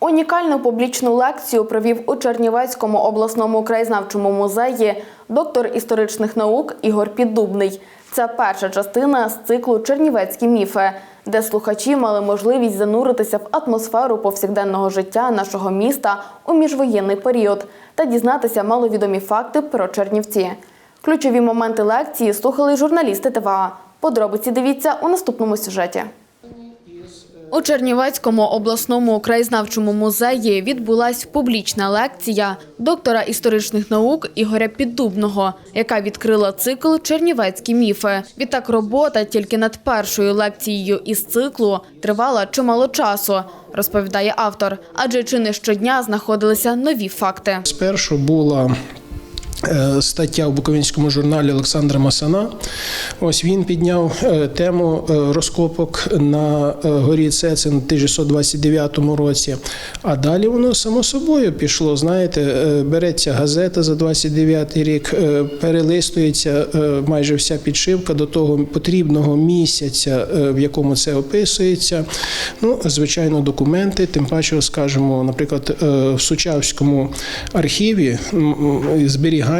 Унікальну публічну лекцію провів у Чернівецькому обласному краєзнавчому музеї доктор історичних наук Ігор Піддубний. Це перша частина з циклу Чернівецькі міфи, де слухачі мали можливість зануритися в атмосферу повсякденного життя нашого міста у міжвоєнний період та дізнатися маловідомі факти про Чернівці. Ключові моменти лекції слухали журналісти ТВА. Подробиці дивіться у наступному сюжеті. У Чернівецькому обласному краєзнавчому музеї відбулась публічна лекція доктора історичних наук Ігоря Піддубного, яка відкрила цикл Чернівецькі міфи. Відтак робота тільки над першою лекцією із циклу тривала чимало часу, розповідає автор. Адже чи не щодня знаходилися нові факти. Спершу була стаття в Буковинському журналі Олександра Масана. Ось він підняв е, тему е, розкопок на е, горі Цецин в 1629 році. А далі воно само собою пішло. Знаєте, е, береться газета за 29 рік, е, перелистується е, майже вся підшивка до того потрібного місяця, е, в якому це описується. Ну, звичайно, документи, тим паче, скажімо, наприклад, е, в Сучавському архіві м,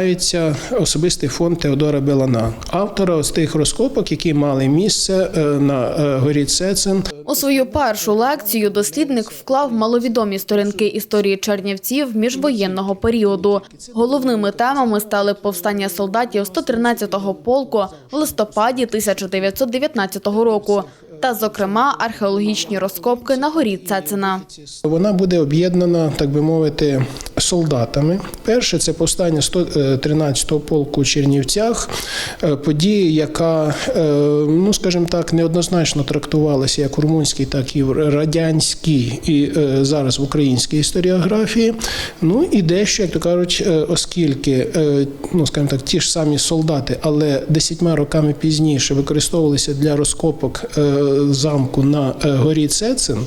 м, особистий фонд Теодора Белана, автора з тих розкопок, які мали місце е, на е, горі Цецин. У свою першу лекцію дослідник вклав маловідомі сторінки історії Чернівців міжвоєнного періоду. Головними темами стали повстання солдатів 113-го полку в листопаді 1919 року та, зокрема, археологічні розкопки на горі Цецина. Вона буде об'єднана, так би мовити, солдатами. Перше це повстання 113-го полку у Чернівцях, е, подія, яка, е, ну скажімо так, неоднозначно трактувалася як в румунській, так і в радянській, і е, зараз в українській історіографії. Ну і дещо, як то кажуть, е, оскільки, е, ну скажімо так, ті ж самі солдати, але десятьма роками пізніше використовувалися для розкопок е, замку на е, горі Цецин,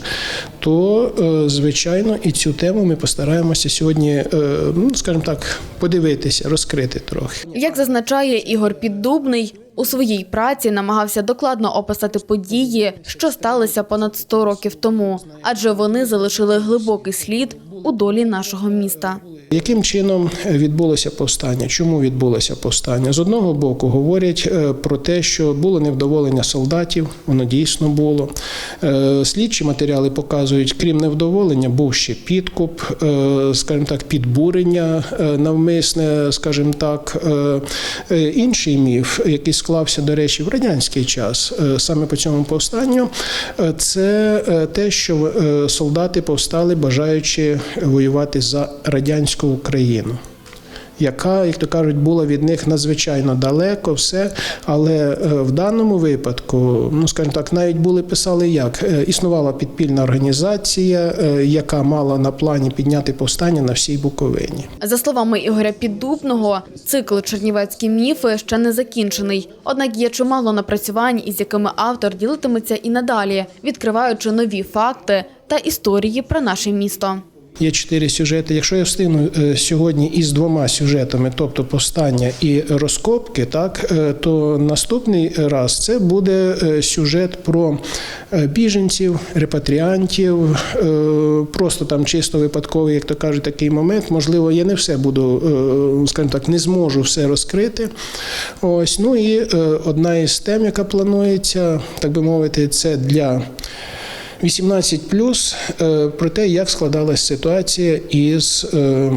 то е, звичайно і цю тему ми постараємося сьогодні, е, ну скажімо так, подивитися, розкрити трохи. Як зазначає Ігор Піддубний, у своїй праці намагався докладно описати події, що сталися понад 100 років тому, адже вони залишили глибокий слід у долі нашого міста. Яким чином відбулося повстання? Чому відбулося повстання? З одного боку говорять е, про те, що було невдоволення солдатів, воно дійсно було. Е, Слідчі матеріали показують, крім невдоволення, був ще підкуп, е, скажімо так, підбурення навмисне, скажімо так. Інший міф, який склався, до речі, в радянський час, саме по цьому повстанню, це те, що солдати повстали, бажаючи воювати за радянську Україну. Яка, як то кажуть, була від них надзвичайно далеко, все. Але е, в даному випадку, ну скажімо так, навіть були писали як Е, існувала підпільна організація, е, яка мала на плані підняти повстання на всій Буковині. За словами Ігоря Піддубного, цикл Чернівецькі міфи ще не закінчений. Однак є чимало напрацювань, із якими автор ділитиметься і надалі, відкриваючи нові факти та історії про наше місто. Є чотири сюжети. Якщо я встигну е, сьогодні із двома сюжетами, тобто повстання і розкопки, так е, то наступний раз це буде е, сюжет про біженців, репатріантів, просто там чисто випадковий, як то кажуть, такий момент. Можливо, я не все буду, скажімо так, не зможу все розкрити. Ось ну і одна із тем, яка планується, так би мовити, це для. 18 плюс е, про те, як складалася ситуація із, е,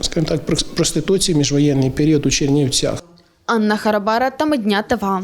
скажімо так, проституцією міжвоєнний період у Чернівцях. Анна Харабара та Медня ТВА.